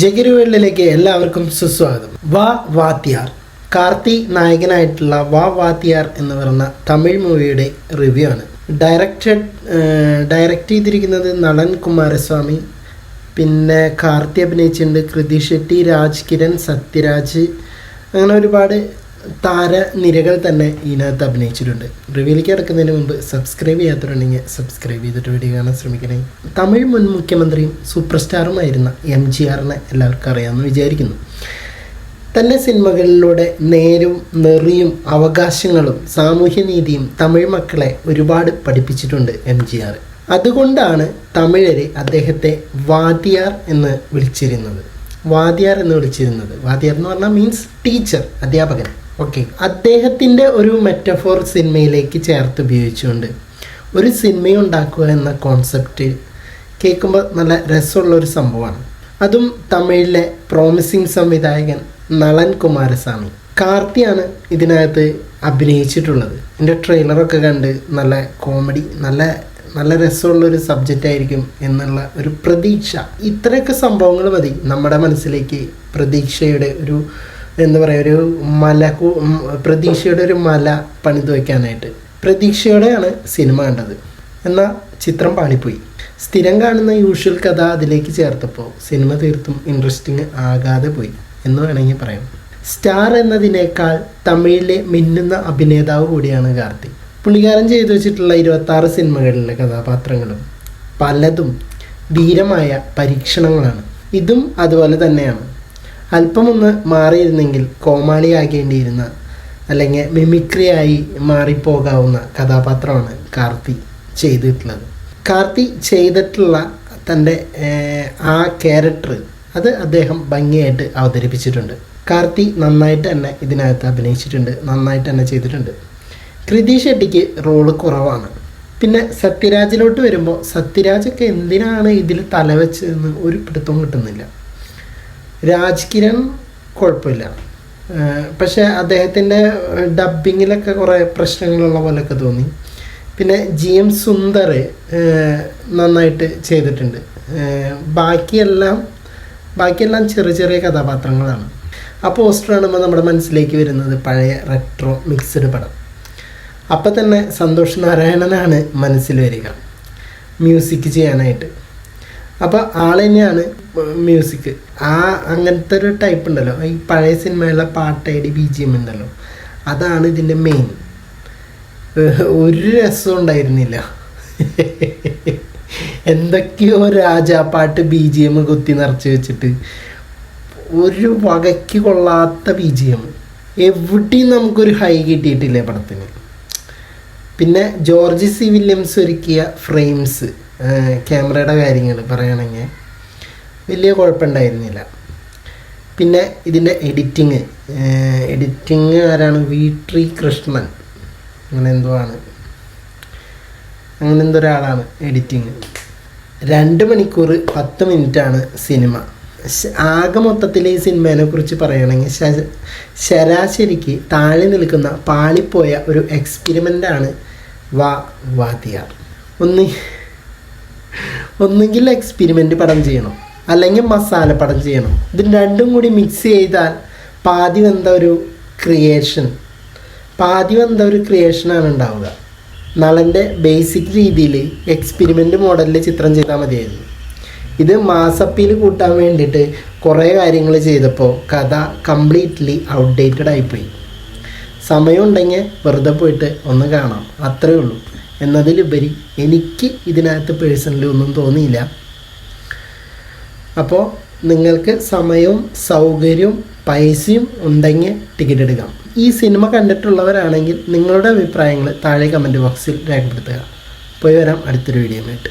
ജഗരുവേളിലേക്ക് എല്ലാവർക്കും സുസ്വാഗതം. വാ വാത്തിയാർ. കാർത്തി നായകനായിട്ടുള്ള വാ വാത്തിയാർ എന്ന് പറയുന്ന തമിഴ് മൂവിയുടെ റിവ്യൂ ആണ്. ഡയറക്റ്റഡ് ഡയറക്റ്റ് ചെയ്തിരിക്കുന്നത് നളൻ കുമാരസ്വാമി പിന്നെ കാർത്തി അഭിനയിച്ചിട്ടുണ്ട് കൃതി ഷെട്ടി രാജ് കിരൺ സത്യരാജ് അങ്ങനെ ഒരുപാട് താരനിരകൾ തന്നെ ഇതിനകത്ത് അഭിനയിച്ചിട്ടുണ്ട്. റിവ്യൂലേക്ക് കിടക്കുന്നതിന് മുമ്പ് സബ്സ്ക്രൈബ് ചെയ്യാത്തവരുണ്ടെങ്കിൽ സബ്സ്ക്രൈബ് ചെയ്തിട്ട് വീഡിയോ കാണാൻ ശ്രമിക്കണേ. തമിഴ് മുൻ മുഖ്യമന്ത്രിയും സൂപ്പർ സ്റ്റാറുമായിരുന്ന എം ജി ആറിനെ എല്ലാവർക്കും അറിയാമെന്ന് വിചാരിക്കുന്നു. തന്റെ സിനിമകളിലൂടെ നേരും നെറിയും അവകാശങ്ങളും സാമൂഹ്യനീതിയും തമിഴ് മക്കളെ ഒരുപാട് പഠിപ്പിച്ചിട്ടുണ്ട് എം ജി ആർ അതുകൊണ്ടാണ് തമിഴര് അദ്ദേഹത്തെ വാദിയാർ എന്ന് വിളിച്ചിരുന്നത്. വാദിയാർ എന്ന് വിളിച്ചിരുന്നത്. വാദിയാർ എന്ന് പറഞ്ഞാൽ മീൻസ് ടീച്ചർ അധ്യാപകൻ. ഓക്കെ. അദ്ദേഹത്തിന്റെ ഒരു മെറ്റഫോർ സിനിമയിലേക്ക് ചേർത്ത് ഉപയോഗിച്ചുകൊണ്ട് ഒരു സിനിമയുണ്ടാക്കുക എന്ന കോൺസെപ്റ്റ് കേൾക്കുമ്പോൾ നല്ല രസമുള്ളൊരു സംഭവമാണ്. അതും തമിഴിലെ പ്രോമിസിങ് സംവിധായകൻ നളൻ കുമാരസ്വാമി. കാർത്തിയാണ് ഇതിനകത്ത് അഭിനയിച്ചിട്ടുള്ളത്. എന്റെ ട്രെയിലറൊക്കെ കണ്ട് നല്ല കോമഡി നല്ല നല്ല രസമുള്ളൊരു സബ്ജക്റ്റ് ആയിരിക്കും എന്നുള്ള ഒരു പ്രതീക്ഷ. ഇത്രയൊക്കെ സംഭവങ്ങൾ മതി നമ്മുടെ മനസ്സിലേക്ക് പ്രതീക്ഷയുടെ ഒരു എന്താ പറയുക ഒരു മല പ്രതീക്ഷയുടെ ഒരു മല പണിത് വയ്ക്കാനായിട്ട് പ്രതീക്ഷയോടെയാണ് സിനിമ കണ്ടത്. എന്നാൽ ചിത്രം പാളിപ്പോയി. സ്ഥിരം കാണുന്ന യൂഷ്വൽ കഥ അതിലേക്ക് ചേർത്തപ്പോൾ സിനിമ തീർത്തും ഇൻട്രസ്റ്റിംഗ് ആകാതെ പോയി എന്ന് വേണമെങ്കിൽ പറയാം. സ്റ്റാർ എന്നതിനേക്കാൾ തമിഴിലെ മിന്നുന്ന അഭിനേതാവ് കൂടിയാണ് കാർത്തി. പുള്ളിക്കാരൻ ചെയ്തു വെച്ചിട്ടുള്ള ഇരുപത്താറ് സിനിമകളിലെ കഥാപാത്രങ്ങളും പലതും ധീരമായ പരീക്ഷണങ്ങളാണ്. ഇതും അതുപോലെ തന്നെയാണ്. അല്പമൊന്ന് മാറിയിരുന്നെങ്കിൽ കോമാളിയാകേണ്ടിയിരുന്ന അല്ലെങ്കിൽ മിമിക്രിയായി മാറിപ്പോകാവുന്ന കഥാപാത്രമാണ് കാർത്തി ചെയ്തിട്ടുള്ളത്. കാർത്തി ചെയ്തിട്ടുള്ള തന്റെ ആ ക്യാരക്ടർ അത് അദ്ദേഹം ഭംഗിയായിട്ട് അവതരിപ്പിച്ചിട്ടുണ്ട്. കാർത്തി നന്നായിട്ട് തന്നെ ഇതിനകത്ത് അഭിനയിച്ചിട്ടുണ്ട് നന്നായിട്ട് തന്നെ ചെയ്തിട്ടുണ്ട്. കൃതി ഷെട്ടിക്ക് റോൾ കുറവാണ്. പിന്നെ സത്യരാജിലോട്ട് വരുമ്പോൾ സത്യരാജൊക്കെ എന്തിനാണ് ഇതിൽ തലവെച്ചതെന്ന് ഒരു പിടുത്തവും കിട്ടുന്നില്ല. രാജ് കിരൺ കുഴപ്പമില്ല പക്ഷേ അദ്ദേഹത്തിന്റെ ഡബിങ്ങിലൊക്കെ കുറേ പ്രശ്നങ്ങളുള്ള പോലെയൊക്കെ തോന്നി. പിന്നെ ജി എം സുന്ദർ നന്നായിട്ട് ചെയ്തിട്ടുണ്ട്. ബാക്കിയെല്ലാം ബാക്കിയെല്ലാം ചെറിയ ചെറിയ കഥാപാത്രങ്ങളാണ്. ആ പോസ്റ്റർ കാണുമ്പോൾ നമ്മുടെ മനസ്സിലേക്ക് വരുന്നത് പഴയ റെട്രോ മിക്സ്ഡ് പടം. അപ്പം തന്നെ സന്തോഷ് നാരായണനാണ് മനസ്സിൽ വരിക. മ്യൂസിക് ചെയ്യാനായിട്ട്. അപ്പോൾ ആൾ തന്നെയാണ് മ്യൂസിക് ആ അങ്ങനത്തെ ഒരു ടൈപ്പ് ഉണ്ടല്ലോ. ഈ പഴയ സിനിമയിലെ പാട്ടൈഡി ബി ജി എം ഉണ്ടല്ലോ. അതാണ് ഇതിന്റെ മെയിൻ ഒരു രസം ഉണ്ടായിരുന്നില്ല. എന്തൊക്കെയോ രാജാപ്പാട്ട് ബി ജി എം കുത്തി നിറച്ച് വെച്ചിട്ട്. ഒരു വകയ്ക്ക് കൊള്ളാത്ത ബി ജി എം. എവിടെയും നമുക്കൊരു ഹൈ കിട്ടിയിട്ടില്ല പടത്തിന്. പിന്നെ ജോർജ് സി വില്യംസ് ഒരുക്കിയ ഫ്രെയിംസ്. ക്യാമറയുടെ കാര്യങ്ങൾ പറയുകയാണെങ്കിൽ വലിയ കുഴപ്പമുണ്ടായിരുന്നില്ല. പിന്നെ ഇതിന്റെ എഡിറ്റിങ് എഡിറ്റിങ് ആരാണ്? വി. ട്രീ കൃഷ്ണൻ. അങ്ങനെ എന്തോ ആണ്. അങ്ങനെ എന്തോ ഒരാളാണ് എഡിറ്റിങ് രണ്ട് മണിക്കൂർ പത്ത് മിനിറ്റാണ് സിനിമ. ആകെ മൊത്തത്തിൽ ഈ സിനിമേനെ കുറിച്ച് പറയുകയാണെങ്കിൽ ശരാശരിക്ക് താഴെ നിൽക്കുന്ന പാളിപ്പോയ ഒരു എക്സ്പെരിമെന്റാണ് വാ വാതിയാർ ഒന്ന് ഒന്നുകിൽ എക്സ്പെരിമെന്റ് പടം ചെയ്യണം. അല്ലെങ്കിൽ മസാല പടം ചെയ്യണം. ഇത് രണ്ടും കൂടി മിക്സ് ചെയ്താൽ പാതി വന്ന ഒരു ക്രിയേഷൻ പാതി വന്ന ഒരു ക്രിയേഷനാണ് ഉണ്ടാവുക. നളന്റെ ബേസിക് രീതിയിൽ എക്സ്പെരിമെന്റ് മോഡലിൽ ചിത്രം ചെയ്താൽ മതിയായിരുന്നു. ഇത് മാസപ്പിയിൽ കൂട്ടാൻ വേണ്ടിയിട്ട് കുറേ കാര്യങ്ങൾ ചെയ്തപ്പോൾ കഥ കംപ്ലീറ്റ്ലി ഔട്ട്ഡേറ്റഡ് ആയിപ്പോയി. സമയമുണ്ടെങ്കിൽ വെറുതെ പോയിട്ട് ഒന്ന് കാണാം. അത്രയേ ഉള്ളൂ. എന്നതിലുപരി എനിക്ക് ഇതിനകത്ത് പേഴ്സണലി ഒന്നും തോന്നിയില്ല. അപ്പോൾ നിങ്ങൾക്ക് സമയവും സൗകര്യവും പൈസയും ഉണ്ടെങ്കിൽ ടിക്കറ്റ് എടുക്കാം. ഈ സിനിമ കണ്ടിട്ടുള്ളവരാണെങ്കിൽ നിങ്ങളുടെ അഭിപ്രായങ്ങൾ താഴെ കമന്റ് ബോക്സിൽ രേഖപ്പെടുത്തുക. പോയി വരാം അടുത്തൊരു വീഡിയോ ആയിട്ട്.